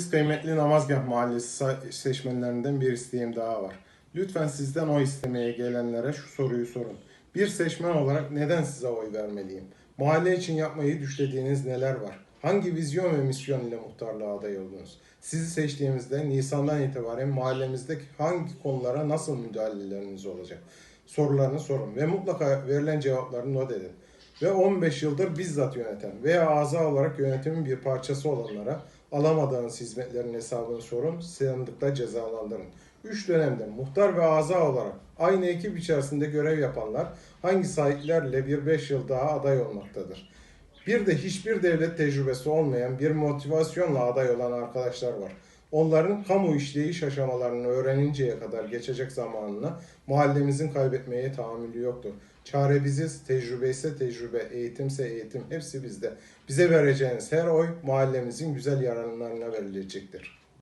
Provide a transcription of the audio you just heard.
Siz kıymetli Namazgah Mahallesi seçmenlerinden bir isteğim daha var. Lütfen sizden oy istemeye gelenlere şu soruyu sorun. Bir seçmen olarak neden size oy vermeliyim? Mahalle için yapmayı düşlediğiniz neler var? Hangi vizyon ve misyon ile muhtarlığa aday oldunuz? Sizi seçtiğimizde Nisan'dan itibaren mahallemizdeki hangi konulara nasıl müdahaleleriniz olacak? Sorularını sorun ve mutlaka verilen cevapları not edin. Ve 15 yıldır bizzat yöneten veya ağza olarak yönetimin bir parçası olanlara alamadığınız hizmetlerin hesabını sorun, sandıkta cezalandırın. 3 dönemde muhtar ve ağza olarak aynı ekip içerisinde görev yapanlar hangi sahiplerle bir 5 yıl daha aday olmaktadır? Bir de hiçbir devlet tecrübesi olmayan bir motivasyonla aday olan arkadaşlar var. Onların kamu işleyiş aşamalarını öğreninceye kadar geçecek zamanını mahallemizin kaybetmeye tahammülü yoktur. Çare biziz, tecrübe ise tecrübe, eğitimse eğitim hepsi bizde. Bize vereceğiniz her oy mahallemizin güzel yararlarına verilecektir.